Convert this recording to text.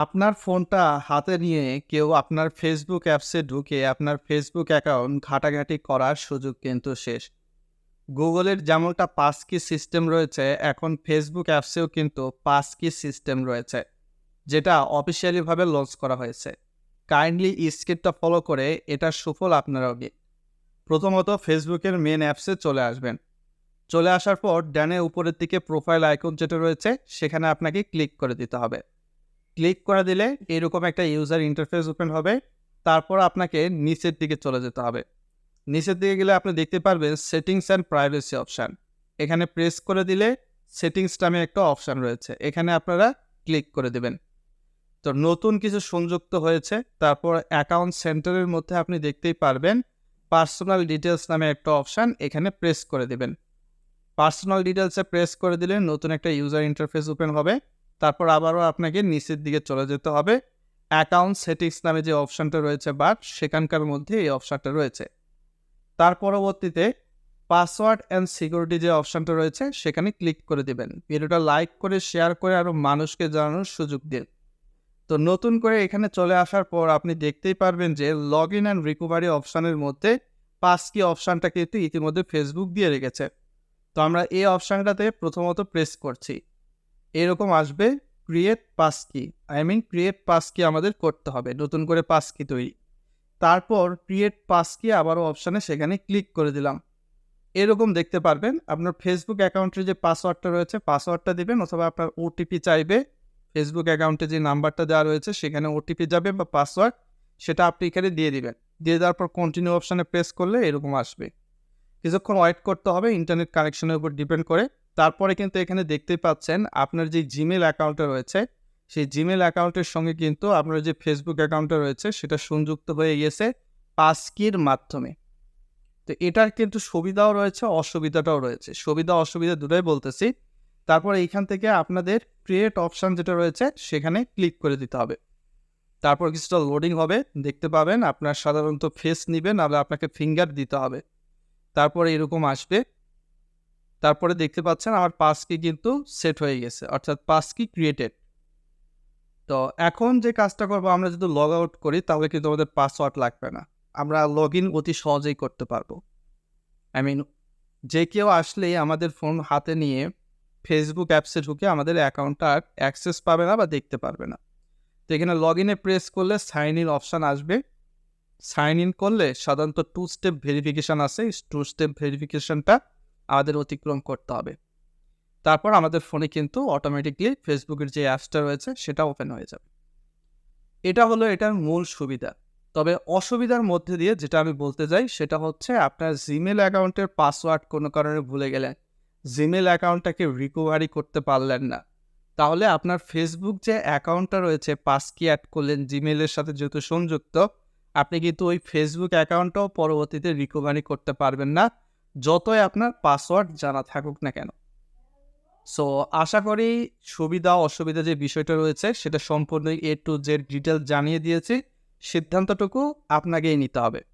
আপনার ফোনটা হাতে নিয়ে কেউ আপনার ফেসবুক অ্যাপসে ঢুকে আপনার ফেসবুক অ্যাকাউন্ট ঘাটাঘাটি করার সুযোগ কিন্তু শেষ। গুগলের যেমনটা পাস কি সিস্টেম রয়েছে, এখন ফেসবুক অ্যাপসেও কিন্তু পাস কি সিস্টেম রয়েছে, যেটা অফিসিয়ালিভাবে লঞ্চ করা হয়েছে। কাইন্ডলি স্ক্রিপ্টটা ফলো করে এটার সুফল আপনারাও নিন প্রথমত ফেসবুকের মেন অ্যাপসে চলে আসবেন। চলে আসার পর ডানে উপরের দিকে প্রোফাইল আইকন যেটা রয়েছে, সেখানে আপনাকে ক্লিক করে দিতে হবে। ক্লিক করে দিলে এরকম একটা ইউজার ইন্টারফেস ওপেন হবে। তারপর আপনাকে নিচের দিকে চলে যেতে হবে। নিচের দিকে গেলে আপনি দেখতে পারবেন সেটিংস অ্যান্ড প্রাইভেসি অপশান এখানে প্রেস করে দিলে সেটিংস নামে একটা অপশান রয়েছে। এখানে আপনারা ক্লিক করে দেবেন। তো নতুন কিছু সংযুক্ত হয়েছে। তারপর অ্যাকাউন্ট সেন্টারের মধ্যে আপনি দেখতেই পারবেন পার্সোনাল ডিটেলস নামে একটা অপশান এখানে প্রেস করে দেবেন। পার্সোনাল ডিটেলসে প্রেস করে দিলে নতুন একটা ইউজার ইন্টারফেস ওপেন হবে। তারপর আবারও আপনাকে নিচের দিকে চলে যেতে হবে। অ্যাকাউন্ট সেটিংস নামে যে অপশানটা রয়েছে বাট সেখানকার মধ্যে এই অপশানটা রয়েছে। তার পরবর্তীতে পাসওয়ার্ড অ্যান্ড সিকিউরিটি যে অপশানটা রয়েছে, সেখানে ক্লিক করে দিবেন। ভিডিওটা লাইক করে, শেয়ার করে আরও মানুষকে জানানোর সুযোগ দিন। তো নতুন করে এখানে চলে আসার পর আপনি দেখতেই পারবেন যে লগ ইন অ্যান্ড রিকভারি অপশানের মধ্যে পাস কি অপশানটা কিন্তু ইতিমধ্যে ফেসবুক দিয়ে রেখেছে। তো আমরা এই অপশানটাতে প্রথমত প্রেস করছি। এরকম আসবে create passkey I mean create passkey আমাদের করতে হবে, নতুন করে পাস কি তৈরি। তারপর ক্রিয়েট পাস কি আবারও অপশানে সেখানে ক্লিক করে দিলাম। এরকম দেখতে পারবেন, আপনার ফেসবুক অ্যাকাউন্টের যে পাসওয়ার্ডটা রয়েছে পাসওয়ার্ডটা দেবেন অথবা আপনার ওটিপি চাইবে ফেসবুক অ্যাকাউন্টে যে নাম্বারটা দেওয়া রয়েছে, সেখানে ওটিপি যাবে বা পাসওয়ার্ড সেটা আপনি এখানে দিয়ে দিবেন। দিয়ে দেওয়ার পর কন্টিনিউ অপশানে প্রেস করলে এরকম আসবে। কিছুক্ষণ ওয়েট করতে হবে ইন্টারনেট কানেকশনের উপর ডিপেন্ড করে। তারপরে কিন্তু এখানে দেখতে পাচ্ছেন আপনার যে জিমেল অ্যাকাউন্টটা রয়েছে, সেই জিমেল অ্যাকাউন্টের সঙ্গে কিন্তু আপনার যে ফেসবুক অ্যাকাউন্টটা রয়েছে, সেটা সংযুক্ত হয়ে গেছে পাসকির মাধ্যমে। তো এটার কিন্তু সুবিধাও রয়েছে, অসুবিধাটাও রয়েছে। সুবিধা, অসুবিধা দুটোই বলতেছি। তারপর এইখান থেকে আপনাদের ক্রিয়েট অপশান যেটা রয়েছে, সেখানে ক্লিক করে দিতে হবে। তারপর কিছুটা লোডিং হবে, দেখতে পাবেন আপনার সাধারণত ফেস নেবেন নাহলে আপনাকে ফিঙ্গার দিতে হবে। তারপরে এরকম আসবে। তারপরে দেখতে পাচ্ছেন আমার পাস কি কিন্তু সেট হয়ে গেছে, অর্থাৎ পাস কি ক্রিয়েটেড তো এখন যে কাজটা করব, আমরা যদি লগ আউট করি, তাহলে কিন্তু আমাদের পাসওয়ার্ড লাগবে না। আমরা লগ ইন অতি সহজেই করতে পারব। আই মিন যে কেউ আসলেই আমাদের ফোন হাতে নিয়ে ফেসবুক অ্যাপসে ঢুকে আমাদের অ্যাকাউন্টটা অ্যাক্সেস পাবে না বা দেখতে পারবে না। তো এখানে লগ ইনে প্রেস করলে সাইন ইন অপশান আসবে। সাইন ইন করলে সাধারণত টু স্টেপ ভেরিফিকেশান আছে। টু স্টেপ ভেরিফিকেশানটা আমাদের অতিক্রম করতে হবে। তারপর আমাদের ফোনে কিন্তু অটোমেটিকলি ফেসবুকের যে অ্যাপসটা রয়েছে, সেটা ওপেন হয়ে যাবে। এটা হলো এটার মূল সুবিধা। তবে অসুবিধার মধ্যে দিয়ে যেটা আমি বলতে চাই, সেটা হচ্ছে আপনার জিমেল অ্যাকাউন্টের পাসওয়ার্ড কোনো কারণে ভুলে গেলেন। জিমেল অ্যাকাউন্টটাকে রিকভারি করতে পারলেন না। তাহলে আপনার ফেসবুক যে অ্যাকাউন্টটা রয়েছে পাস কি অ্যাড করলেন জিমেলের সাথে যেহেতু সংযুক্ত, আপনি কিন্তু ওই ফেসবুক অ্যাকাউন্টটাও পরবর্তীতে রিকভারি করতে পারবেন না। যতই আপনার পাসওয়ার্ড জানা থাকুক না কেন। সো আশা করি সুবিধা অসুবিধা যে বিষয়টা রয়েছে, সেটা সম্পূর্ণ এ টু জেড ডিটেল জানিয়ে দিয়েছি। সিদ্ধান্তটুকু আপনাকেই নিতে হবে।